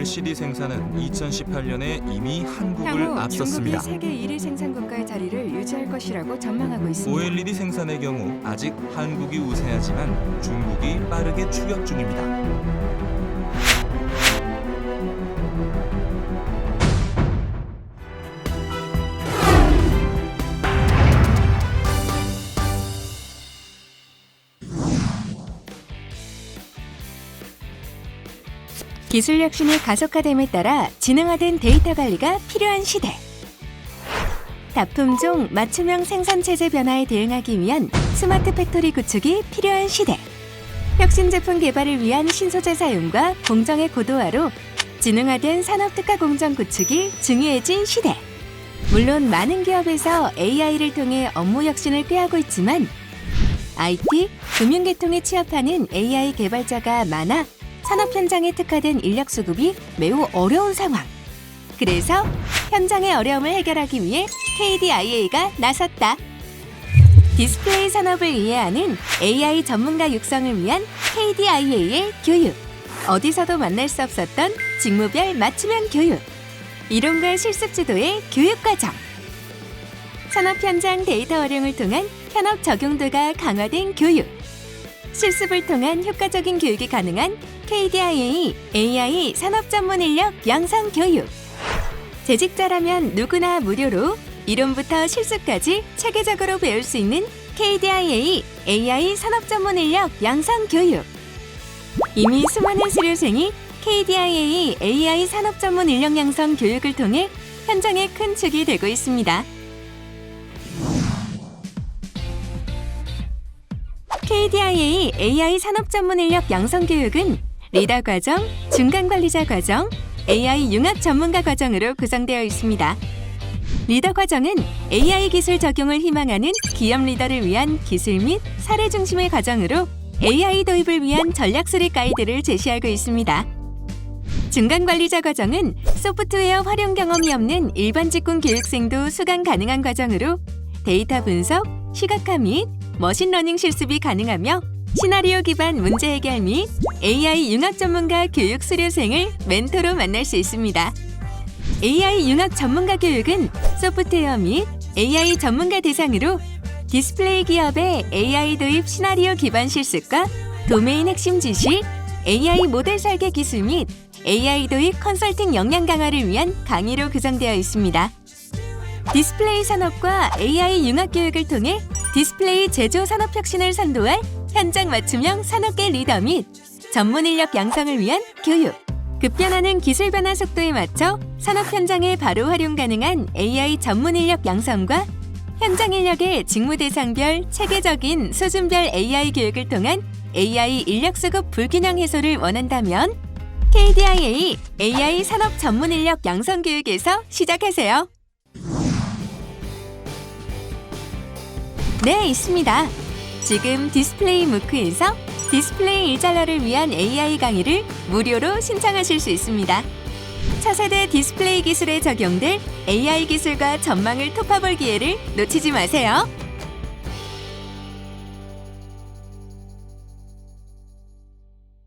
LCD 생산은 2018년에 이미 한국을 향후 앞섰습니다. 중국이 세계 1위 생산 국가의 자리를 유지할 것이라고 전망하고 있습니다. OLED 생산의 경우 아직 한국이 우세하지만 중국이 빠르게 추격 중입니다. 기술 혁신이 가속화됨에 따라 지능화된 데이터 관리가 필요한 시대. 다품종 맞춤형 생산 체제 변화에 대응하기 위한 스마트 팩토리 구축이 필요한 시대. 혁신 제품 개발을 위한 신소재 사용과 공정의 고도화로 지능화된 산업 특화 공정 구축이 중요해진 시대. 물론 많은 기업에서 AI를 통해 업무 혁신을 꾀하고 있지만 IT, 금융계통에 취업하는 AI 개발자가 많아 산업 현장에 특화된 인력 수급이 매우 어려운 상황. 그래서 현장의 어려움을 해결하기 위해 KDIA가 나섰다. 디스플레이 산업을 이해하는 AI 전문가 육성을 위한 KDIA의 교육. 어디서도 만날 수 없었던 직무별 맞춤형 교육. 이론과 실습 지도의 교육 과정. 산업 현장 데이터 활용을 통한 현업 적용도가 강화된 교육. 실습을 통한 효과적인 교육이 가능한 KDIA AI 산업 전문 인력 양성 교육. 재직자라면 누구나 무료로 이론부터 실습까지 체계적으로 배울 수 있는 KDIA AI 산업 전문 인력 양성 교육. 이미 수많은 수료생이 KDIA AI 산업 전문 인력 양성 교육을 통해 현장에 큰 축이 되고 있습니다. KDIA AI 산업 전문 인력 양성 교육은 리더 과정, 중간 관리자 과정, AI 융합 전문가 과정으로 구성되어 있습니다. 리더 과정은 AI 기술 적용을 희망하는 기업 리더를 위한 기술 및 사례 중심의 과정으로 AI 도입을 위한 전략 수립 가이드를 제시하고 있습니다. 중간 관리자 과정은 소프트웨어 활용 경험이 없는 일반 직군 교육생도 수강 가능한 과정으로 데이터 분석, 시각화 및 머신러닝 실습이 가능하며 시나리오 기반 문제 해결 및 AI 융합 전문가 교육 수료생을 멘토로 만날 수 있습니다. AI 융합 전문가 교육은 소프트웨어 및 AI 전문가 대상으로 디스플레이 기업의 AI 도입 시나리오 기반 실습과 도메인 핵심 지식, AI 모델 설계 기술 및 AI 도입 컨설팅 역량 강화를 위한 강의로 구성되어 있습니다. 디스플레이 산업과 AI 융합 교육을 통해 디스플레이 제조 산업 혁신을 선도할 현장 맞춤형 산업계 리더 및 전문 인력 양성을 위한 교육. 급변하는 기술 변화 속도에 맞춰 산업 현장에 바로 활용 가능한 AI 전문 인력 양성과 현장 인력의 직무 대상별 체계적인 수준별 AI 교육을 통한 AI 인력 수급 불균형 해소를 원한다면 KDIA AI 산업 전문 인력 양성 교육에서 시작하세요. 네, 있습니다. 지금 디스플레이 무크에서 디스플레이 일자러를 위한 AI 강의를 무료로 신청하실 수 있습니다. 차세대 디스플레이 기술에 적용될 AI 기술과 전망을 톱파볼 기회를 놓치지 마세요.